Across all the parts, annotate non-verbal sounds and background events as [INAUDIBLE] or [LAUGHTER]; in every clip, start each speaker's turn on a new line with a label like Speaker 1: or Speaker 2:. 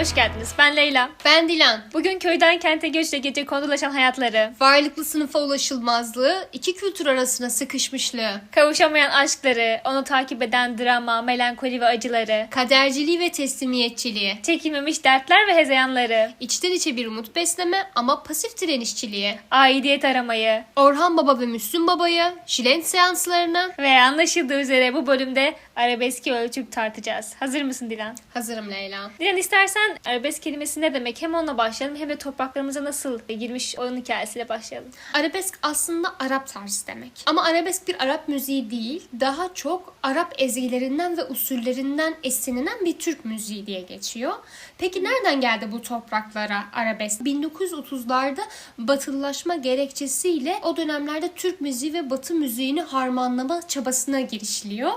Speaker 1: hoş geldiniz. Ben Leyla.
Speaker 2: Ben Dilan.
Speaker 1: Bugün köyden kente göçle gece konulaşan hayatları,
Speaker 2: Varlıklı sınıfa ulaşılmazlığı, iki kültür arasına sıkışmışlığı,
Speaker 1: kavuşamayan aşkları, onu takip eden drama, melankoli ve acıları,
Speaker 2: kaderciliği ve teslimiyetçiliği,
Speaker 1: çekilmemiş dertler ve hezeyanları,
Speaker 2: içten içe bir umut besleme ama pasif direnişçiliği,
Speaker 1: aidiyet aramayı.
Speaker 2: Orhan Baba ve Müslüm Baba'yı, Şilen seanslarını
Speaker 1: ve anlaşıldığı üzere bu bölümde arabeski ölçüp tartacağız. Hazır mısın Dilan?
Speaker 2: hazırım Leyla.
Speaker 1: Dilan istersen arabesk kelimesi ne demek hem onunla başlayalım hem de topraklarımıza nasıl girmiş onun hikayesiyle başlayalım.
Speaker 2: Arabesk aslında Arap tarzı demek. Ama arabesk bir Arap müziği değil, daha çok Arap ezgilerinden ve usullerinden esinlenen bir Türk müziği diye geçiyor. Peki nereden geldi bu topraklara arabesk? 1930'larda batılılaşma gerekçesiyle o dönemlerde Türk müziği ve Batı müziğini harmanlama çabasına girişiliyor.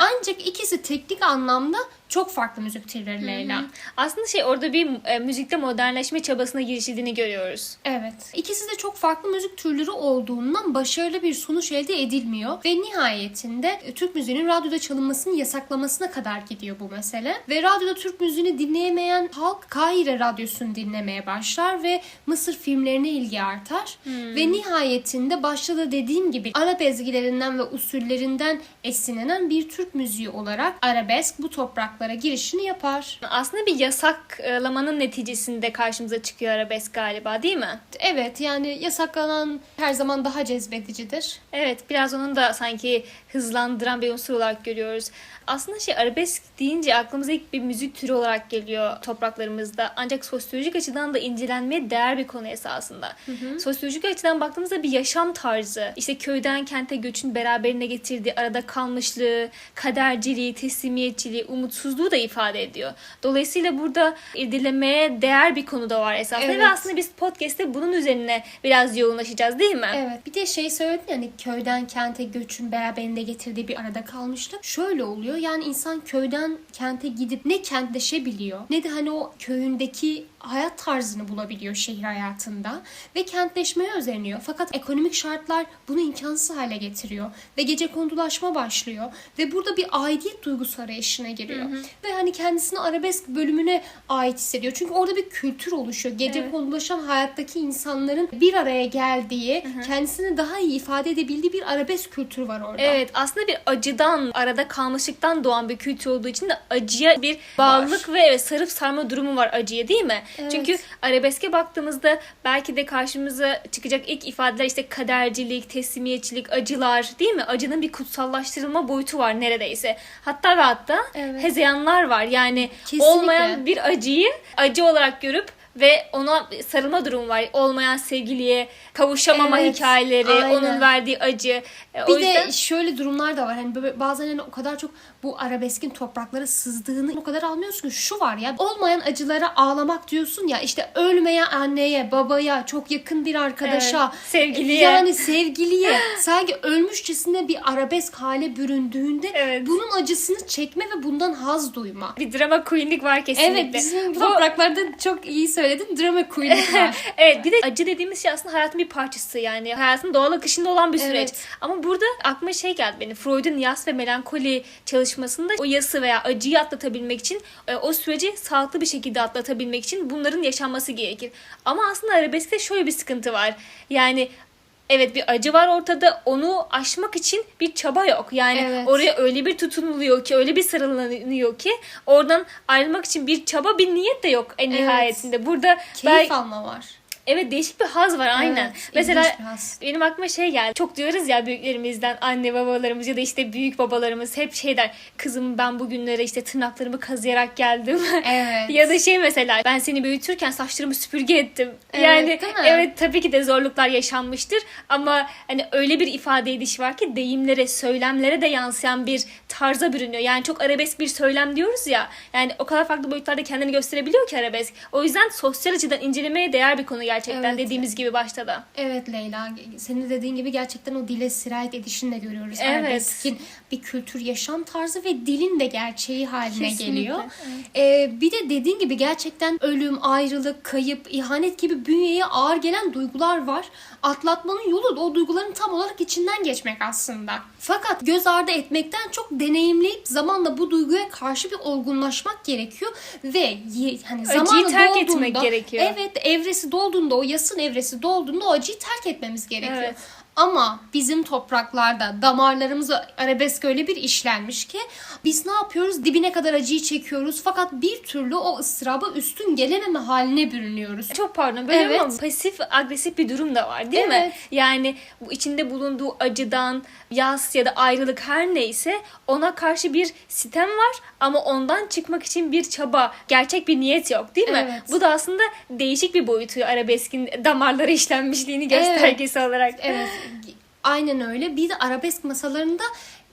Speaker 2: Ancak ikisi teknik anlamda çok farklı müzik türleri Leyla.
Speaker 1: Aslında şey orada bir e, müzikte modernleşme çabasına girişildiğini görüyoruz.
Speaker 2: Evet. İkisi de çok farklı müzik türleri olduğundan başarılı bir sonuç elde edilmiyor ve nihayetinde e, Türk müziğinin radyoda çalınmasını yasaklamasına kadar gidiyor bu mesele. Ve radyoda Türk müziğini dinleyemeyen halk Kahire radyosunu dinlemeye başlar ve Mısır filmlerine ilgi artar. Ve nihayetinde başta da dediğim gibi Arap ezgilerinden ve usullerinden esinlenen bir Türk müziği olarak arabesk bu topraklara girişini yapar.
Speaker 1: Aslında bir yasaklamanın neticesinde karşımıza çıkıyor arabesk galiba değil mi?
Speaker 2: Evet yani yasaklanan her zaman daha cezbedicidir.
Speaker 1: Evet biraz onun da sanki hızlandıran bir unsur olarak görüyoruz. Aslında şey arabesk deyince aklımıza ilk bir müzik türü olarak geliyor topraklarımızda. Ancak sosyolojik açıdan da incelenmeye değer bir konu esasında. Sosyolojik açıdan baktığımızda bir yaşam tarzı. İşte köyden kente göçün beraberine getirdiği arada kalmışlığı, kaderciliği, teslimiyetçiliği, umutsuzluğu da ifade ediyor. Dolayısıyla burada irdelemeye değer bir konu da var esasında.
Speaker 2: Evet.
Speaker 1: Ve aslında biz podcast'te bunun üzerine biraz yoğunlaşacağız değil mi?
Speaker 2: Evet. Bir de şey söyledin yani köyden kente göçün beraberinde getirdiği bir arada kalmışlık. Şöyle oluyor yani insan köyden kente gidip ne kentleşebiliyor ne de hani o köyündeki hayat tarzını bulabiliyor şehir hayatında ve kentleşmeye özeniyor. Fakat ekonomik şartlar bunu imkansız hale getiriyor ve gece kondulaşma başlıyor ve burada bir aidiyet duygusu arayışına giriyor. Ve hani kendisini arabesk bölümüne ait hissediyor. Çünkü orada bir kültür oluşuyor. Gece
Speaker 1: Evet.
Speaker 2: konulaşan hayattaki insanların bir araya geldiği, kendisini daha iyi ifade edebildiği bir arabesk kültür var orada.
Speaker 1: Evet aslında bir acıdan, arada kalmışlıktan doğan bir kültür olduğu için de acıya bir bağlılık ve evet, sarıp sarma durumu var acıya değil mi?
Speaker 2: Evet.
Speaker 1: Çünkü arabeske baktığımızda belki de karşımıza çıkacak ilk ifadeler işte kadercilik, teslimiyetçilik, acılar değil mi? Acının bir kutsallaştırılma boyutu var neredeyse. Hatta ve hatta
Speaker 2: Evet.
Speaker 1: hezeyanlar var. Yani
Speaker 2: Kesinlikle.
Speaker 1: olmayan bir acıyı acı olarak görüp ve ona sarılma durumu var. Olmayan sevgiliye kavuşamama
Speaker 2: Evet,
Speaker 1: hikayeleri,
Speaker 2: aynen.
Speaker 1: onun verdiği acı. E,
Speaker 2: Bir
Speaker 1: o yüzden...
Speaker 2: de şöyle durumlar da var. Hani bazen hani o kadar çok bu arabeskin topraklara sızdığını o kadar anlıyorsun ki şu var ya olmayan acılara ağlamak diyorsun ya işte ölmeyen anneye, babaya, çok yakın bir arkadaşa,
Speaker 1: Evet, sevgiliye.
Speaker 2: yani sevgiliye [LAUGHS] sanki ölmüşçesine bir arabesk hale büründüğünde
Speaker 1: Evet.
Speaker 2: bunun acısını çekme ve bundan haz duyma.
Speaker 1: bir drama queenlik var kesinlikle.
Speaker 2: Evet bizim
Speaker 1: Bu-
Speaker 2: topraklarda çok iyi söyledin. Drama queen'lik var. [LAUGHS]
Speaker 1: evet bir de acı dediğimiz şey aslında hayatın bir parçası yani hayatın doğal akışında olan bir süreç.
Speaker 2: Evet.
Speaker 1: Ama burada aklıma şey geldi benim Freud'un yas ve melankoli çalışmasında o yası veya acıyı atlatabilmek için e, o süreci sağlıklı bir şekilde atlatabilmek için bunların yaşanması gerekir. Ama aslında arabeskte şöyle bir sıkıntı var. Yani Evet bir acı var ortada. Onu aşmak için bir çaba yok. Yani
Speaker 2: Evet.
Speaker 1: oraya öyle bir tutunuluyor ki, öyle bir sarılanıyor ki oradan ayrılmak için bir çaba, bir niyet de yok en
Speaker 2: Evet.
Speaker 1: nihayetinde. Burada
Speaker 2: Keyif
Speaker 1: belki-
Speaker 2: alma var.
Speaker 1: Evet değişik bir haz var aynen.
Speaker 2: Evet,
Speaker 1: Mesela benim aklıma şey geldi. Çok diyoruz ya büyüklerimizden anne babalarımız ya da işte büyük babalarımız hep şey der. Kızım ben bugünlere işte tırnaklarımı kazıyarak geldim. [LAUGHS]
Speaker 2: Evet.
Speaker 1: ya da şey mesela ben seni büyütürken saçlarımı süpürge ettim.
Speaker 2: Evet,
Speaker 1: yani evet tabii ki de zorluklar yaşanmıştır ama hani öyle bir ifade ediş var ki deyimlere, söylemlere de yansıyan bir tarza bürünüyor. Yani çok arabesk bir söylem diyoruz ya. Yani o kadar farklı boyutlarda kendini gösterebiliyor ki arabesk. O yüzden sosyal açıdan incelemeye değer bir konu gerçekten gerçekten
Speaker 2: Evet.
Speaker 1: dediğimiz gibi başta da.
Speaker 2: Evet Leyla, senin dediğin gibi gerçekten o dile sirayet edişini de görüyoruz.
Speaker 1: Evet.
Speaker 2: Arabeskin bir kültür, yaşam tarzı ve dilin de gerçeği haline
Speaker 1: Kesinlikle,
Speaker 2: geliyor. Ee, bir de dediğin gibi gerçekten ölüm, ayrılık, kayıp, ihanet gibi bünyeye ağır gelen duygular var. Atlatmanın yolu da o duyguların tam olarak içinden geçmek aslında. Fakat göz ardı etmekten çok deneyimleyip zamanla bu duyguya karşı bir olgunlaşmak gerekiyor ve hani
Speaker 1: Acıyı
Speaker 2: zamanı
Speaker 1: terk
Speaker 2: dolduğunda,
Speaker 1: etmek gerekiyor.
Speaker 2: Evet, evresi dolduğunda o yasın evresi dolduğunda o acıyı terk etmemiz gerekiyor.
Speaker 1: Evet.
Speaker 2: Ama bizim topraklarda damarlarımıza arabesk öyle bir işlenmiş ki biz ne yapıyoruz? Dibine kadar acıyı çekiyoruz fakat bir türlü o ıstıraba üstün gelememe haline bürünüyoruz.
Speaker 1: Çok pardon böyle
Speaker 2: Evet.
Speaker 1: ama pasif agresif bir durum da var değil mi?
Speaker 2: Evet.
Speaker 1: Yani bu içinde bulunduğu acıdan, yas ya da ayrılık her neyse ona karşı bir sitem var ama ondan çıkmak için bir çaba, gerçek bir niyet yok değil mi?
Speaker 2: Evet.
Speaker 1: Bu da aslında değişik bir boyutu arabeskin damarlara işlenmişliğini göstergesi olarak.
Speaker 2: Evet. Aynen öyle. Bir de arabesk masalarında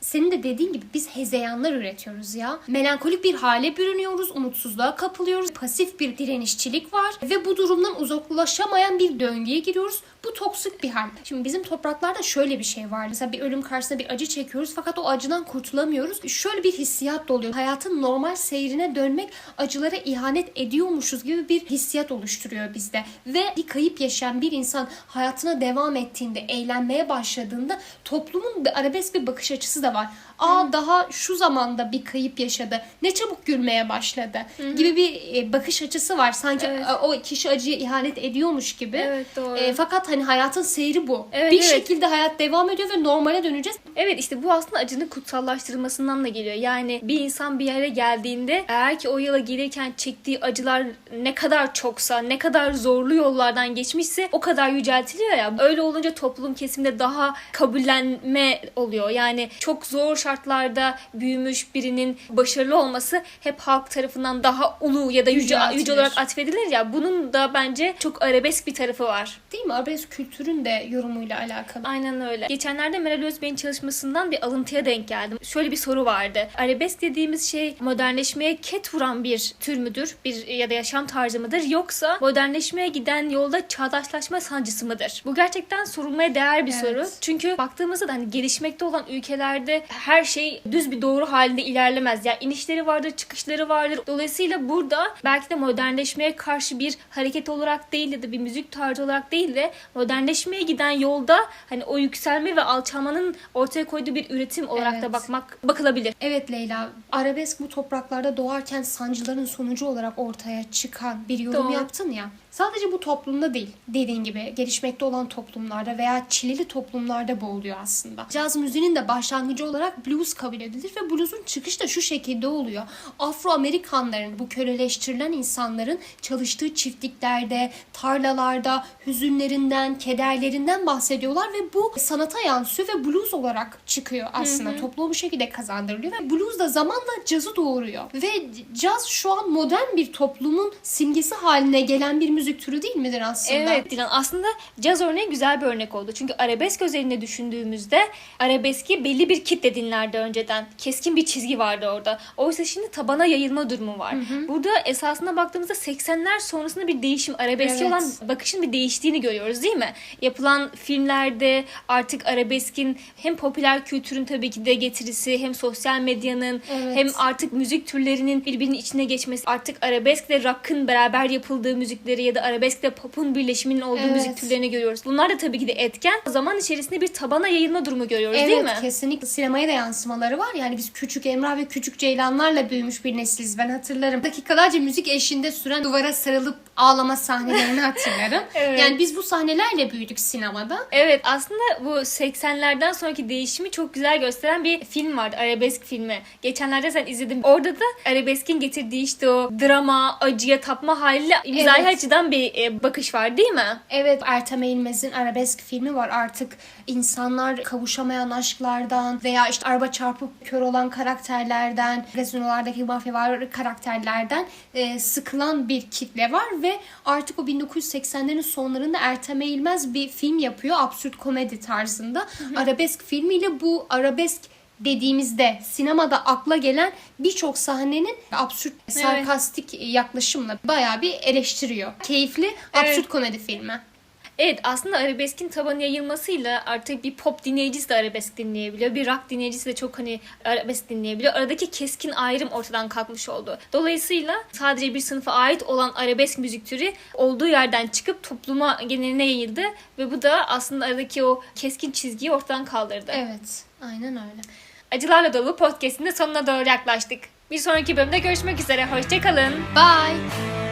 Speaker 2: senin de dediğin gibi biz hezeyanlar üretiyoruz ya. Melankolik bir hale bürünüyoruz, umutsuzluğa kapılıyoruz. Pasif bir direnişçilik var ve bu durumdan uzaklaşamayan bir döngüye giriyoruz. Bu toksik bir hal. Şimdi bizim topraklarda şöyle bir şey var. Mesela bir ölüm karşısında bir acı çekiyoruz fakat o acıdan kurtulamıyoruz. Şöyle bir hissiyat da oluyor. Hayatın normal seyrine dönmek acılara ihanet ediyormuşuz gibi bir hissiyat oluşturuyor bizde. Ve bir kayıp yaşayan bir insan hayatına devam ettiğinde, eğlenmeye başladığında toplumun bir arabesk bir bakış açısı da var. Aa daha şu zamanda bir kayıp yaşadı. Ne çabuk gülmeye başladı gibi bir e, bakış açısı var. Sanki
Speaker 1: Evet.
Speaker 2: e, o kişi acıya ihanet ediyormuş gibi.
Speaker 1: Evet, doğru.
Speaker 2: E, fakat hani hayatın seyri bu.
Speaker 1: Evet,
Speaker 2: bir
Speaker 1: evet.
Speaker 2: şekilde hayat devam ediyor ve normale döneceğiz.
Speaker 1: Evet işte bu aslında acının kutsallaştırılmasından da geliyor. Yani bir insan bir yere geldiğinde eğer ki o yola gelirken çektiği acılar ne kadar çoksa, ne kadar zorlu yollardan geçmişse o kadar yüceltiliyor ya. Öyle olunca toplum kesimde daha kabullenme oluyor. Yani çok zor şartlarda büyümüş birinin başarılı olması hep halk tarafından daha ulu ya da yüce,
Speaker 2: Yüceltilir.
Speaker 1: yüce olarak atfedilir ya. Bunun da bence çok arabesk bir tarafı var.
Speaker 2: Değil mi? Arabesk kültürün de yorumuyla alakalı.
Speaker 1: Aynen öyle. Geçenlerde Meral Özbey'in çalışmasından bir alıntıya denk geldim. Şöyle bir soru vardı. Arabesk dediğimiz şey modernleşmeye ket vuran bir tür müdür? Bir ya da yaşam tarzı mıdır? Yoksa modernleşmeye giden yolda çağdaşlaşma sancısı mıdır? Bu gerçekten sorulmaya değer bir
Speaker 2: Evet.
Speaker 1: soru. Çünkü baktığımızda da hani gelişmekte olan ülkelerde her şey düz bir doğru halinde ilerlemez. Yani inişleri vardır, çıkışları vardır. Dolayısıyla burada belki de modernleşmeye karşı bir hareket olarak değil ya da bir müzik tarzı olarak değil de modernleşmeye giden yolda hani o yükselme ve alçalmanın ortaya koyduğu bir üretim olarak
Speaker 2: Evet.
Speaker 1: da bakmak bakılabilir.
Speaker 2: Evet Leyla, arabesk bu topraklarda doğarken sancıların sonucu olarak ortaya çıkan bir yorum
Speaker 1: Doğru.
Speaker 2: yaptın ya. Sadece bu toplumda değil, dediğin gibi gelişmekte olan toplumlarda veya çileli toplumlarda bu oluyor aslında. Caz müziğinin de başlangıcı olarak blues kabul edilir ve blues'un çıkışı da şu şekilde oluyor. Afro-Amerikanların, bu köleleştirilen insanların çalıştığı çiftliklerde, tarlalarda, hüzünlerinden, kederlerinden bahsediyorlar ve bu sanata yansıyor ve blues olarak çıkıyor aslında. Topluma bu şekilde kazandırılıyor ve blues da zamanla cazı doğuruyor. Ve caz şu an modern bir toplumun simgesi haline gelen bir müzik türü değil midir aslında?
Speaker 1: Evet Dilan aslında caz örneği güzel bir örnek oldu. Çünkü arabesk özelinde düşündüğümüzde arabeski belli bir kitle dinlerdi önceden. Keskin bir çizgi vardı orada. Oysa şimdi tabana yayılma durumu var. Burada esasına baktığımızda 80'ler sonrasında bir değişim, arabeske
Speaker 2: Evet.
Speaker 1: olan bakışın bir değiştiğini görüyoruz değil mi? Yapılan filmlerde artık arabeskin hem popüler kültürün tabii ki de getirisi hem sosyal medyanın
Speaker 2: Evet.
Speaker 1: hem artık müzik türlerinin birbirinin içine geçmesi artık arabeskle rock'ın beraber yapıldığı müzikleri ya da arabeskle pop'un birleşiminin olduğu
Speaker 2: Evet.
Speaker 1: müzik türlerini görüyoruz. Bunlar da tabii ki de etken. Zaman içerisinde bir tabana yayılma durumu görüyoruz
Speaker 2: Evet
Speaker 1: değil mi?
Speaker 2: kesinlikle sinemaya da yansımaları var. Yani biz küçük Emrah ve küçük Ceylanlarla büyümüş bir nesiliz. Ben hatırlarım. Dakikalarca müzik eşliğinde süren duvara sarılıp ağlama sahnelerini [LAUGHS] hatırlarım.
Speaker 1: Evet.
Speaker 2: Yani biz bu sahnelerle büyüdük sinemada.
Speaker 1: Evet aslında bu 80'lerden sonraki değişimi çok güzel gösteren bir film vardı. Arabesk filmi. Geçenlerde sen izledin. Orada da arabeskin getirdiği işte o drama, acıya tapma haliyle
Speaker 2: Evet.
Speaker 1: açıdan bir e, bakış var değil mi?
Speaker 2: Evet Ertem Eğilmez'in arabesk filmi var. Artık insanlar kavuşamayan aşklardan veya işte araba çarpıp kör olan karakterlerden, gazinolardaki mafya karakterlerden e, sıkılan bir kitle var ve artık o 1980'lerin sonlarında Ertem Eğilmez bir film yapıyor. Absürt komedi tarzında. Arabesk filmiyle bu arabesk dediğimizde sinemada akla gelen birçok sahnenin absürt, sarkastik yaklaşımla bayağı bir eleştiriyor. Keyifli, absürt komedi filmi.
Speaker 1: Evet aslında arabeskin tabanı yayılmasıyla artık bir pop dinleyicisi de arabesk dinleyebiliyor. Bir rock dinleyicisi de çok hani arabesk dinleyebiliyor. Aradaki keskin ayrım ortadan kalkmış oldu. Dolayısıyla sadece bir sınıfa ait olan arabesk müzik türü olduğu yerden çıkıp topluma geneline yayıldı. Ve bu da aslında aradaki o keskin çizgiyi ortadan kaldırdı.
Speaker 2: Evet, aynen öyle.
Speaker 1: Acılarla dolu podcast'in de sonuna doğru yaklaştık. Bir sonraki bölümde görüşmek üzere. Hoşçakalın.
Speaker 2: Bye.